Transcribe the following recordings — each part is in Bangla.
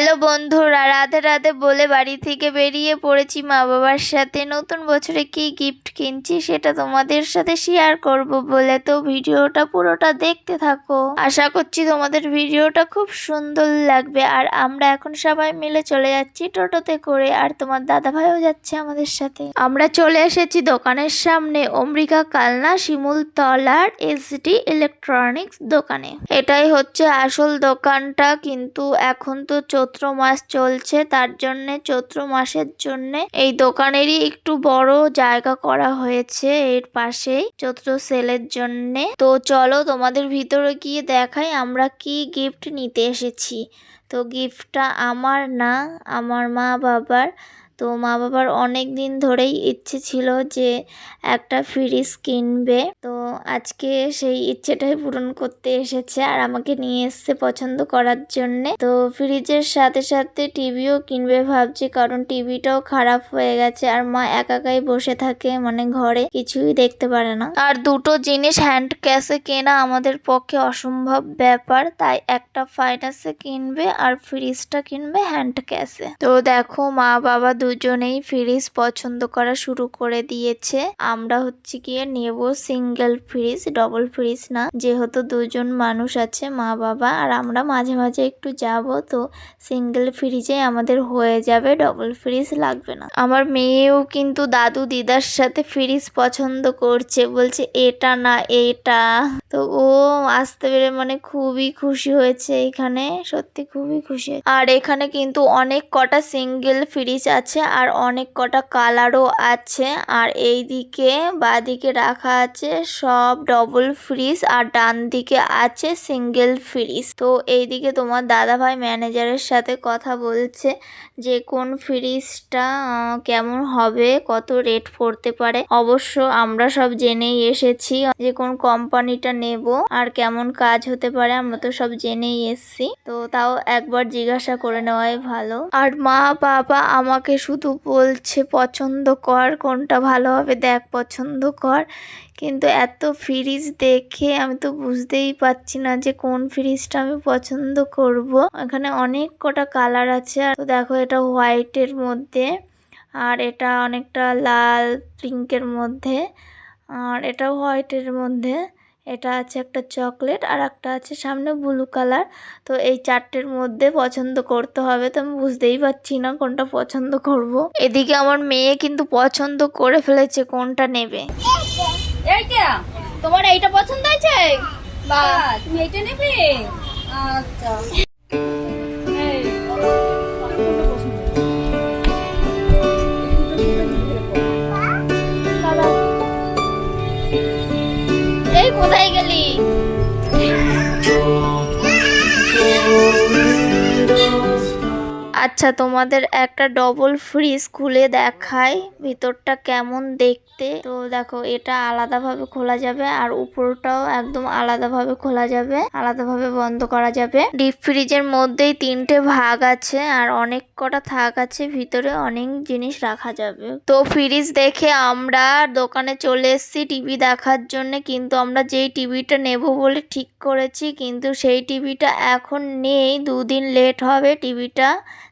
হ্যালো বন্ধুরা, রাধে রাধে বলে বাড়ি থেকে বেরিয়ে পড়েছি মা বাবার সাথে। নতুন বছরে কি গিফট কিনছি সেটা তোমাদের সাথে শেয়ার করব বলে তো ভিডিওটা পুরোটা দেখতে থাকো। আশা করছি তোমাদের ভিডিওটা খুব সুন্দর লাগবে। আর আমরা এখন সবাই মিলে চলে যাচ্ছি টোটোতে করে আর তোমার দাদা ভাইও যাচ্ছে আমাদের সাথে। আমরা চলে এসেছি দোকানের সামনে অমৃকা কালনা, শিমুল তলার এসডি ইলেকট্রনিক্স দোকানে। এটাই হচ্ছে আসল দোকানটা, কিন্তু এখন তো চৈত্র মাস চলছে, তার জন্যে চৈত্র মাসের জন্যে এই দোকানেরই একটু বড় জায়গা করা হয়েছে এর পাশেই চৈত্র সেলের জন্যে। তো চলো তোমাদের ভিতরে গিয়ে দেখাই আমরা কি গিফট নিতে এসেছি। তো গিফটটা আমার না, আমার মা বাবার। তো মা বাবার অনেক দিন ধরেই ইচ্ছে ছিল যে একটা ফ্রিজ কিনবে। তো আজকে সেই ইচ্ছেটাই পূরণ করতে এসেছে আর আমাকে নিয়ে এসছে পছন্দ করার জন্যে। তো ফ্রিজের সাথে সাথে টিভিও কিনবে ভাবছি কারণ টিভিটাও খারাপ হয়ে গেছে আর মা একাকাই বসে থাকে মানে ঘরে কিছুই দেখতে পারে না। আর দুটো জিনিস হ্যান্ড ক্যাশে কেনা আমাদের পক্ষে অসম্ভব ব্যাপার, তাই একটা ফাইন্যান্সে কিনবে আর ফ্রিজটা কিনবে হ্যান্ড ক্যাশে। তো দেখো মা বাবা দুজনেই ফ্রিজ পছন্দ করা শুরু করে দিয়েছে। আমরা হচ্ছে গিয়ে নেব সিঙ্গেল ফ্রিজ, ডবল ফ্রিজ না, যেহেতু দুজন মানুষ আছে, মা, বাবা, আর আমরা মাঝে মাঝে একটু যাব, তো সিঙ্গেল ফ্রিজে আমাদের হয়ে যাবে, ডবল ফ্রিজ লাগবে না। আমার মেয়েও কিন্তু দাদু দিদার সাথে ফ্রিজ পছন্দ করছে, বলছে এটা না এটা তো ও আসতে পেরে মানে খুবই খুশি হয়েছে এখানে, সত্যি খুবই খুশি। আর এখানে কিন্তু অনেক কটা সিঙ্গেল ফ্রিজ আছে আর অনেক কটা কালারও আছে। আর এই দিকে বাদিকে রাখা আছে সব ডবল ফ্রিজ আর ডান দিকে আছে সিঙ্গেল ফ্রিজ তো এইদিকে তোমার দাদা ভাই ম্যানেজারের সাথে কথা বলছে যে, কোন ফ্রিজটা কেমন হবে, কত রেট পড়তে পারে। অবশ্য আমরা সব জেনেই এসেছি যে, কোন কোম্পানিটা নেব আর কেমন কাজ হতে পারে, আমরা তো সব জেনেই এসেছি। তো তাও একবার জিজ্ঞাসা করে নেওয়াই ভালো। আর মা বাবা আমাকে শুধু বলছে, পছন্দ কর, কোনটা ভালো হবে দেখ পছন্দ কর। কিন্তু এত ফ্রিজ দেখে আমি তো বুঝতেই পারছি না যে কোন ফ্রিজটা আমি পছন্দ করব। এখানে অনেক কটা কালার আছে। আর দেখো এটা হোয়াইটের মধ্যে আর এটা অনেকটা লাল পিঙ্কের মধ্যে আর এটা হোয়াইটের মধ্যে। এটা আছে একটা চকলেট আর একটা আছে সামনে ব্লু কালার। তো এই চারটের মধ্যে পছন্দ করতে হবে। তো আমি বুঝতেই পারছি না কোনটা পছন্দ করব। এদিকে আমার মেয়ে কিন্তু পছন্দ করে ফেলেছে কোনটা নেবে। তোমার এইটা পছন্দ হয়েছে? বা তুমি এইটা নেবে? আচ্ছা। কোথায় আচ্ছা তোমাদের একটা ডবল ফ্রিজ খুলে দেখায় ভিতরটা কেমন দেখতে? তো দেখো, এটা আলাদাভাবে খোলা যাবে আর উপরটাও একদম আলাদাভাবে খোলা যাবে, আলাদাভাবে বন্ধ করা যাবে। ডিপ ফ্রিজের মধ্যেই তিনটে ভাগ আছে আর অনেক কটা থাক আছে, ভিতরে অনেক জিনিস রাখা যাবে। তো ফ্রিজ দেখে আমরা দোকানে চলে এসেছি টিভি দেখার জন্য, কিন্তু আমরা যেই টিভিটা নেব বলে ঠিক করেছি, কিন্তু সেই টিভিটা এখন নেই। দুদিন লেট হবে টিভিটা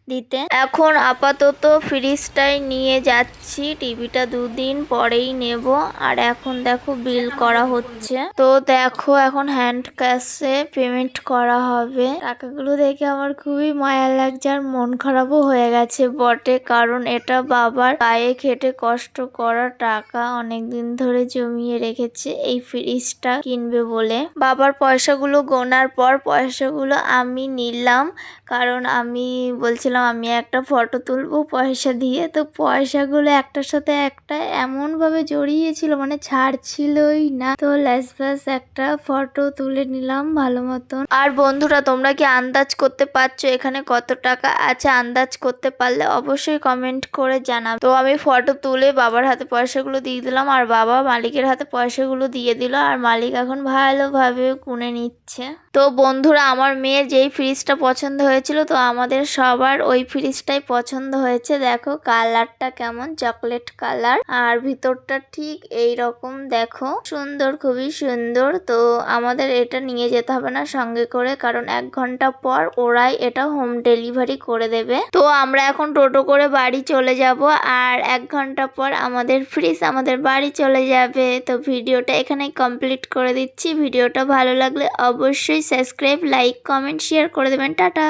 দিতে। এখন আপাতত ফ্রিজটাই নিয়ে যাচ্ছি, টিভিটা দুদিন পরেই নেব। আর এখন দেখো বিল করা হচ্ছে। তো দেখো এখন হ্যান্ড ক্যাশে পেমেন্ট করা হবে। টাকাগুলো দেখে আমার খুবই মায়া লাগছে আর মন খারাপও হয়ে গেছে বটে, কারণ এটা বাবার পায়ে খেটে কষ্ট করা টাকা অনেক দিন ধরে জমিয়ে রেখেছে এই ফ্রিজটা কিনবে বলে। বাবার পয়সাগুলো গোনার পর পয়সাগুলো আমি নিলাম, কারণ আমি বলছিলাম আমি একটা ফটো তুলবো পয়সা দিয়ে? তো পয়সাগুলো একটার সাথে একটা এমনভাবে জড়িয়েছিল মানে ছাড়ছিলই না। তো ল্যাস ব্যাস একটা ফটো তুলে নিলাম ভালো মতন। আর বন্ধুরা, তোমরা কি আন্দাজ করতে পারছ এখানে কত টাকা আছে? আন্দাজ করতে পারলে অবশ্যই কমেন্ট করে জানাবে। তো আমি ফটো তুলে বাবার হাতে পয়সাগুলো দিয়ে দিলাম, আর বাবা মালিকের হাতে পয়সাগুলো দিয়ে দিল, আর মালিক এখন ভালোভাবে গুনে নিচ্ছে। তো বন্ধুরা, আমার মেয়ের যেই ফ্রিজটা পছন্দ হয়েছিল, তো আমাদের সবার ওই ফ্রিজটাই পছন্দ হয়েছে। দেখো কালারটা কেমন, চকলেট কালার। আর ভিতরটা ঠিক এই রকম দেখো। সুন্দর, খুবই সুন্দর। তো আমাদের এটা নিয়ে যেতে হবে না সঙ্গে করে, কারণ এক ঘণ্টা পর ওরাই এটা হোম ডেলিভারি করে দেবে। তো আমরা এখন টোটো করে বাড়ি চলে যাব, আর এক ঘণ্টা পর আমাদের ফ্রিজ আমাদের বাড়ি চলে যাবে। তো ভিডিওটা এখানে কমপ্লিট করে দিচ্ছি। ভিডিওটা ভালো লাগলে অবশ্যই সাবস্ক্রাইব, লাইক, কমেন্ট, শেয়ার করে দেবেন। টাটা!